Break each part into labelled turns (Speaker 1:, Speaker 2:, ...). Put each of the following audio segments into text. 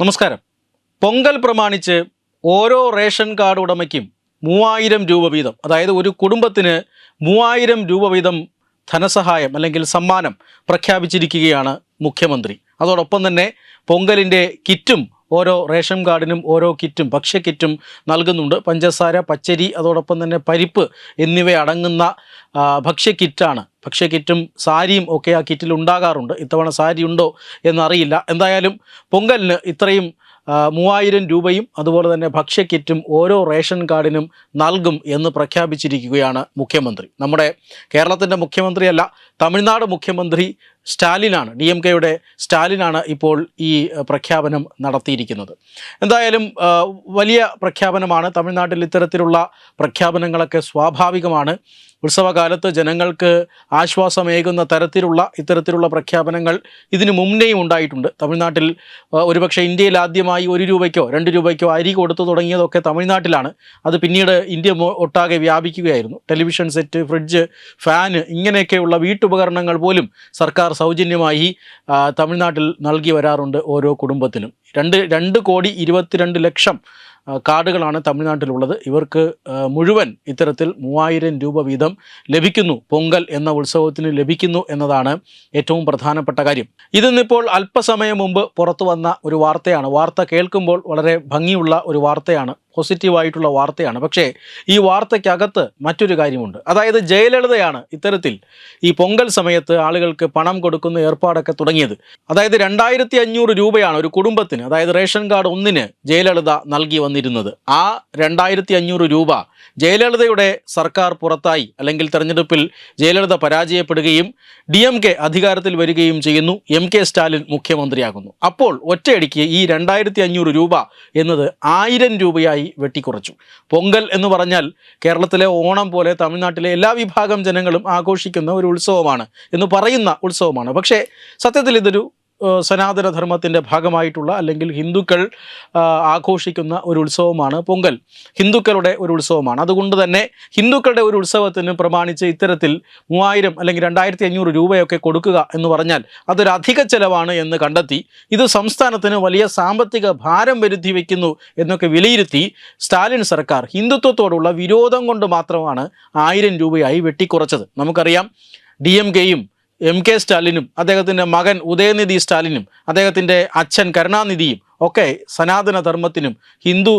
Speaker 1: നമസ്കാരം. പൊങ്കൽ പ്രമാണിച്ച് ഓരോ റേഷൻ കാർഡ് ഉടമയ്ക്കും മൂവായിരം രൂപ വീതം അതായത് ഒരു കുടുംബത്തിന് മൂവായിരം രൂപ വീതം ധനസഹായം അല്ലെങ്കിൽ സമ്മാനം പ്രഖ്യാപിച്ചിരിക്കുകയാണ് മുഖ്യമന്ത്രി. അതോടൊപ്പം തന്നെ പൊങ്കലിന്റെ കിറ്റും ഓരോ റേഷൻ കാർഡിനും ഓരോ കിറ്റും ഭക്ഷ്യ കിറ്റും നൽകുന്നുണ്ട്. പഞ്ചസാര പച്ചരി അതോടൊപ്പം തന്നെ പരിപ്പ് എന്നിവ അടങ്ങുന്ന ആ, ഭക്ഷ്യ കിറ്റാണ്. ഭക്ഷ്യ കിറ്റും സാരിയും ഒക്കെ ആ കിറ്റിൽ ഉണ്ടാകാറുണ്ട്. ഇത്തവണ സാരി ഉണ്ടോ എന്നറിയില്ല. എന്തായാലും പൊങ്കലിന് ഇത്രയും മൂവായിരം രൂപയും അതുപോലെ തന്നെ ഭക്ഷ്യ കിറ്റും ഓരോ റേഷൻ കാർഡിനും നൽകും എന്ന് പ്രഖ്യാപിച്ചിരിക്കുകയാണ് മുഖ്യമന്ത്രി. നമ്മുടെ കേരളത്തിന്റെ മുഖ്യമന്ത്രിയല്ല തമിഴ്നാട് മുഖ്യമന്ത്രി സ്റ്റാലിനാണ് ഡി എം കെയുടെ സ്റ്റാലിനാണ് ഇപ്പോൾ ഈ പ്രഖ്യാപനം നടത്തിയിരിക്കുന്നത്. എന്തായാലും വലിയ പ്രഖ്യാപനമാണ്. തമിഴ്നാട്ടിൽ ഇത്തരത്തിലുള്ള പ്രഖ്യാപനങ്ങളൊക്കെ സ്വാഭാവികമാണ്. ഉത്സവകാലത്ത് ജനങ്ങൾക്ക് ആശ്വാസമേകുന്ന തരത്തിലുള്ള ഇത്തരത്തിലുള്ള പ്രഖ്യാപനങ്ങൾ ഇതിനു മുന്നേയും ഉണ്ടായിട്ടുണ്ട്. തമിഴ്നാട്ടിൽ ഒരുപക്ഷെ ഇന്ത്യയിൽ ആദ്യമായി ഒരു രൂപയ്ക്കോ രണ്ട് രൂപയ്ക്കോ അരി കൊടുത്തു തുടങ്ങിയതൊക്കെ തമിഴ്നാട്ടിലാണ്. അത് പിന്നീട് ഇന്ത്യ ഒട്ടാകെ വ്യാപിക്കുകയായിരുന്നു. ടെലിവിഷൻ സെറ്റ് ഫ്രിഡ്ജ് ഫാന് ഇങ്ങനെയൊക്കെയുള്ള വീട്ടുപകരണങ്ങൾ പോലും സർക്കാർ സൗജന്യമായി തമിഴ്നാട്ടിൽ നൽകി വരാറുണ്ട് ഓരോ കുടുംബത്തിനും. രണ്ട് രണ്ട് കോടി ഇരുപത്തിരണ്ട് ലക്ഷം കാർഡുകളാണ് തമിഴ്നാട്ടിലുള്ളത്. ഇവർക്ക് മുഴുവൻ ഇത്തരത്തിൽ മൂവായിരം രൂപ വീതം ലഭിക്കുന്നു. പൊങ്കൽ എന്ന ഉത്സവത്തിന് ലഭിക്കുന്നു എന്നതാണ് ഏറ്റവും പ്രധാനപ്പെട്ട കാര്യം. ഇതിന്നിപ്പോൾ അല്പസമയം മുമ്പ് പുറത്തു വന്ന ഒരു വാർത്തയാണ്. വാർത്ത കേൾക്കുമ്പോൾ വളരെ ഭംഗിയുള്ള ഒരു വാർത്തയാണ്. പോസിറ്റീവായിട്ടുള്ള വാർത്തയാണ്. പക്ഷേ ഈ വാർത്തയ്ക്കകത്ത് മറ്റൊരു കാര്യമുണ്ട്. അതായത് ജയലളിതയാണ് ഇത്തരത്തിൽ ഈ പൊങ്കൽ സമയത്ത് ആളുകൾക്ക് പണം കൊടുക്കുന്ന ഏർപ്പാടൊക്കെ തുടങ്ങിയത്. അതായത് രണ്ടായിരത്തി രൂപയാണ് ഒരു കുടുംബത്തിന് അതായത് റേഷൻ കാർഡ് ഒന്നിന് ജയലളിത നൽകി ആ രണ്ടായിരത്തി അഞ്ഞൂറ് രൂപ ജയലളിതയുടെ സർക്കാർ പുറത്തായി അല്ലെങ്കിൽ തെരഞ്ഞെടുപ്പിൽ ജയലളിത പരാജയപ്പെടുകയും ഡി എം കെ അധികാരത്തിൽ വരികയും ചെയ്യുന്നു. എം കെ സ്റ്റാലിൻ മുഖ്യമന്ത്രിയാകുന്നു. അപ്പോൾ ഒറ്റയടിക്ക് ഈ രണ്ടായിരത്തി അഞ്ഞൂറ് രൂപ എന്നത് ആയിരം രൂപയായി വെട്ടിക്കുറച്ചു. പൊങ്കൽ എന്ന് പറഞ്ഞാൽ കേരളത്തിലെ ഓണം പോലെ തമിഴ്നാട്ടിലെ എല്ലാ വിഭാഗം ജനങ്ങളും ആഘോഷിക്കുന്ന ഒരു ഉത്സവമാണ് എന്ന് പറയുന്ന ഉത്സവമാണ്. പക്ഷേ സത്യത്തിൽ ഇതൊരു സനാതനധർമ്മത്തിന്റെ ഭാഗമായിട്ടുള്ള അല്ലെങ്കിൽ ഹിന്ദുക്കൾ ആഘോഷിക്കുന്ന ഒരു ഉത്സവമാണ് പൊങ്കൽ. ഹിന്ദുക്കളുടെ ഒരു ഉത്സവമാണ്. അതുകൊണ്ട് തന്നെ ഹിന്ദുക്കളുടെ ഒരു ഉത്സവത്തിന് പ്രമാണിച്ച് ഇത്തരത്തിൽ മൂവായിരം അല്ലെങ്കിൽ രണ്ടായിരത്തി അഞ്ഞൂറ് രൂപയൊക്കെ കൊടുക്കുക എന്ന് പറഞ്ഞാൽ അതൊരു അധിക ചെലവാണ് എന്ന് കണ്ടെത്തി. ഇത് സംസ്ഥാനത്തിന് വലിയ സാമ്പത്തിക ഭാരം വരുത്തി വയ്ക്കുന്നു എന്നൊക്കെ വിലയിരുത്തി സ്റ്റാലിൻ സർക്കാർ ഹിന്ദുത്വത്തോടുള്ള വിരോധം കൊണ്ട് മാത്രമാണ് ആയിരം രൂപയായി വെട്ടിക്കുറച്ചത്. നമുക്കറിയാം ഡി എം കെയും എം കെ സ്റ്റാലിനും അദ്ദേഹത്തിന്റെ മകൻ ഉദയനിധി സ്റ്റാലിനും അദ്ദേഹത്തിന്റെ അച്ഛൻ കരുണാനിധിയും ഒക്കെ സനാതന ധർമ്മത്തിനും ഹിന്ദു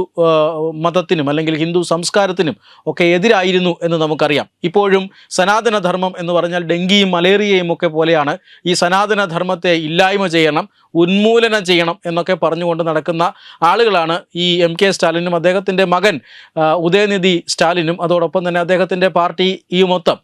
Speaker 1: മതത്തിനും അല്ലെങ്കിൽ ഹിന്ദു സംസ്കാരത്തിനും ഒക്കെ എതിരായിരുന്നു എന്ന് നമുക്കറിയാം. ഇപ്പോഴും സനാതന ധർമ്മം എന്ന് പറഞ്ഞാൽ ഡെങ്കിയും മലേറിയയും ഒക്കെ പോലെയാണ് ഈ സനാതന ധർമ്മത്തെ ഇല്ലായ്മ ചെയ്യണം ഉന്മൂലനം ചെയ്യണം എന്നൊക്കെ പറഞ്ഞുകൊണ്ട് നടക്കുന്ന ആളുകളാണ് ഈ എം കെ സ്റ്റാലിനും അദ്ദേഹത്തിന്റെ മകൻ ഉദയനിധി സ്റ്റാലിനും അതോടൊപ്പം തന്നെ അദ്ദേഹത്തിന്റെ പാർട്ടി ഈ മൊത്തം.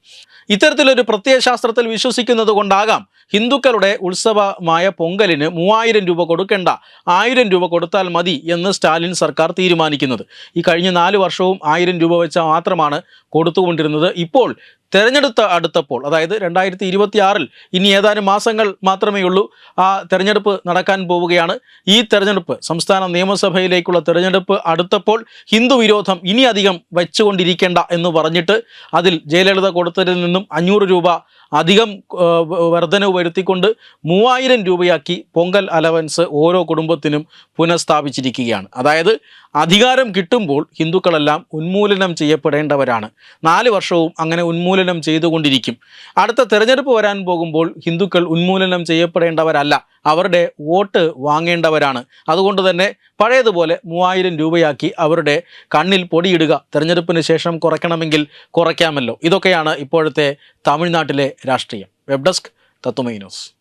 Speaker 1: ഇത്തരത്തിലൊരു പ്രത്യയശാസ്ത്രത്തിൽ വിശ്വസിക്കുന്നത് കൊണ്ടാകാം ഹിന്ദുക്കളുടെ ഉത്സവമായ പൊങ്കലിന് മൂവായിരം രൂപ കൊടുക്കേണ്ട. ആയിരം രൂപ കൊടുത്താൽ മതി എന്ന് സ്റ്റാലിൻ സർക്കാർ തീരുമാനിക്കുന്നത്. ഈ കഴിഞ്ഞ നാല് വർഷവും ആയിരം രൂപ വെച്ച മാത്രമാണ് കൊടുത്തുകൊണ്ടിരുന്നത്. ഇപ്പോൾ തെരഞ്ഞെടുത്ത അടുത്തപ്പോൾ അതായത് രണ്ടായിരത്തി ഇരുപത്തി ആറിൽ ഇനി ഏതാനും മാസങ്ങൾ മാത്രമേ ഉള്ളൂ ആ തെരഞ്ഞെടുപ്പ് നടക്കാൻ പോവുകയാണ്. ഈ തെരഞ്ഞെടുപ്പ് സംസ്ഥാന നിയമസഭയിലേക്കുള്ള തെരഞ്ഞെടുപ്പ് അടുത്തപ്പോൾ ഹിന്ദു വിരോധം ഇനി അധികം വെച്ചുകൊണ്ടിരിക്കേണ്ട എന്ന് പറഞ്ഞിട്ട് അതിൽ ജയലളിത കൊടുത്തതിൽ നിന്നും അഞ്ഞൂറ് രൂപ അധികം വർധനവ് വരുത്തിക്കൊണ്ട് മൂവായിരം രൂപയാക്കി പൊങ്കൽ അലവൻസ് ഓരോ കുടുംബത്തിനും പുനഃസ്ഥാപിച്ചിരിക്കുകയാണ്. അതായത് അധികാരം കിട്ടുമ്പോൾ ഹിന്ദുക്കളെല്ലാം ഉന്മൂലനം ചെയ്യപ്പെടേണ്ടവരാണ്. നാല് വർഷവും അങ്ങനെ ഉന്മൂലനം ചെയ്തുകൊണ്ടിരിക്കും. അടുത്ത തെരഞ്ഞെടുപ്പ് വരാൻ പോകുമ്പോൾ ഹിന്ദുക്കൾ ഉന്മൂലനം ചെയ്യപ്പെടേണ്ടവരല്ല. അവരുടെ വോട്ട് വാങ്ങേണ്ടവരാണ്. അതുകൊണ്ട് തന്നെ പഴയതുപോലെ മൂവായിരം രൂപയാക്കി അവരുടെ കണ്ണിൽ പൊടിയിടുക തെരഞ്ഞെടുപ്പിന് ശേഷം കുറയ്ക്കണമെങ്കിൽ കുറയ്ക്കാമല്ലോ. ഇതൊക്കെയാണ് ഇപ്പോഴത്തെ തമിഴ്നാട്ടിലെ രാഷ്ട്രീയം. വെബ് ഡെസ്ക് തത്തുമൈ ന്യൂസ്.